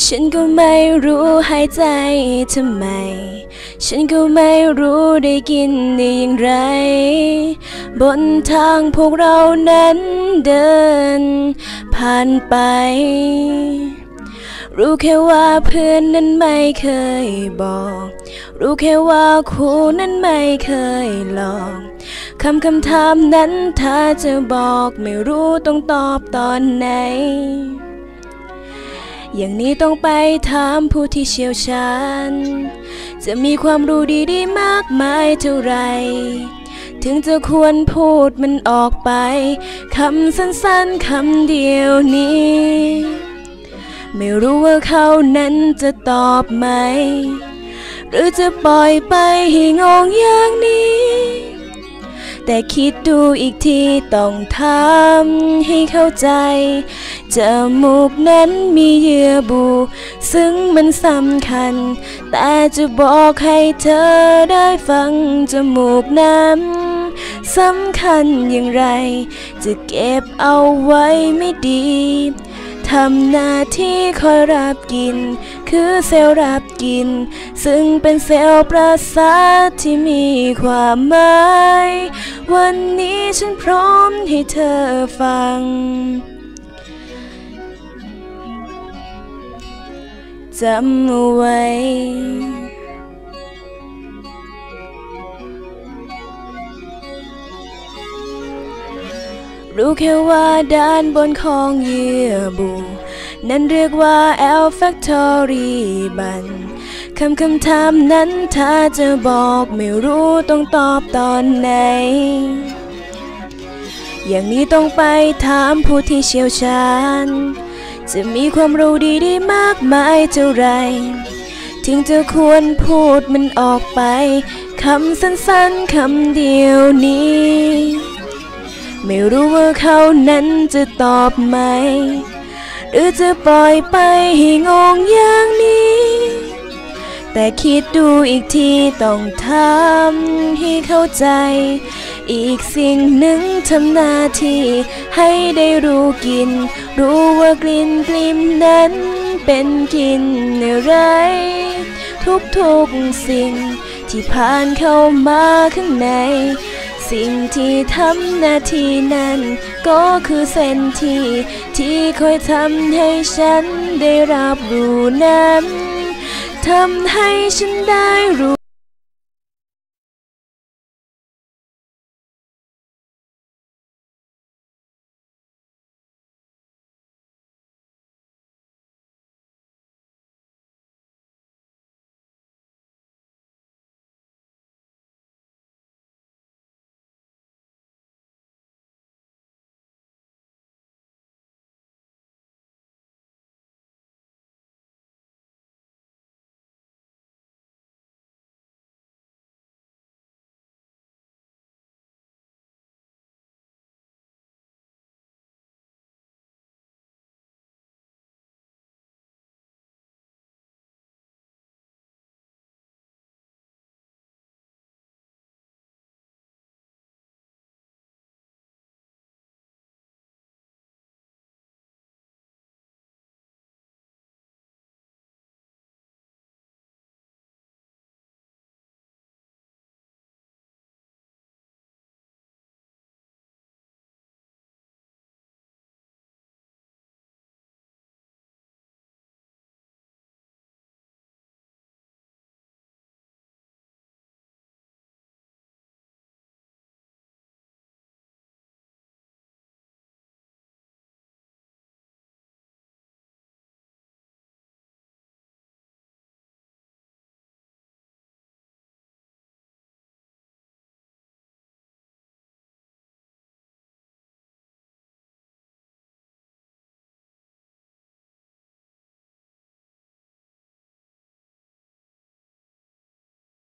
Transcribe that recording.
ฉันก็ไม่รู้หายใจทำไม ฉันก็ไม่รู้ได้กินได้อย่างไร บนทางพวกเรานั้นเดิน ผ่านไป รู้แค่ว่าเพื่อนนั้นไม่เคยบอก รู้แค่ว่าครูนั้นไม่เคยหลอกคำคำถามนั้นถ้าจะบอกไม่รู้ต้องตอบตอนไหน อย่างนี้ต้องไปถามผู้ที่เชี่ยวชาญ จะมีความรู้ดีๆมากมายเท่าไร ถึงจะควรพูดมันออกไป คำสั้นๆคำเดียวนี้ ไม่รู้ว่าเขานั้นจะตอบไหม หรือจะปล่อยไปให้งงอย่างนี้ แต่คิดดูอีกทีต้องทำให้เข้าใจ จมูกนั้นมีเยื่อบุ ซึ่งมันสำคัญ แต่จะบอกให้เธอได้ฟังจมูกนั้นสำคัญอย่างไร จะเก็บเอาไว้ไม่ดี ทำหน้าที่คอยรับกิน คือเซลล์รับกิน ซึ่งเป็นเซลล์ประสาทที่มีความหมาย วันนี้ฉันพร้อมให้เธอฟัง จำเอาไว้ รู้แค่ว่าด้านบนของเยื่อบุ นั้นเรียกว่า L factory บันคำคำถามนั้นถ้าจะบอกไม่รู้ต้องตอบตอนไหน อย่างนี้ต้องไปถามผู้ที่เชี่ยวชาญ จะมีความรู้ดีได้มากมายเท่าไรถึงจะควรพูดมันออกไป คำสั้นๆคำเดียวนี้ ไม่รู้ว่าเขานั้นจะตอบไหม หรือจะปล่อยไปให้งงอย่างนี้ แต่คิดดูอีกทีต้องทำให้เข้าใจ อีกสิ่งหนึ่งทำหน้าที่ให้ได้รู้กิน รู้ว่ากลิ่นกลิ่นนั้นเป็นกลิ่นอะไร ทุกๆสิ่งที่ผ่านเข้ามาข้างใน สิ่งที่ทำหน้าที่นั้น ก็คือเส้นที่ที่คอยทำให้ฉันได้รับรู้นั้นทำให้ฉันได้รู้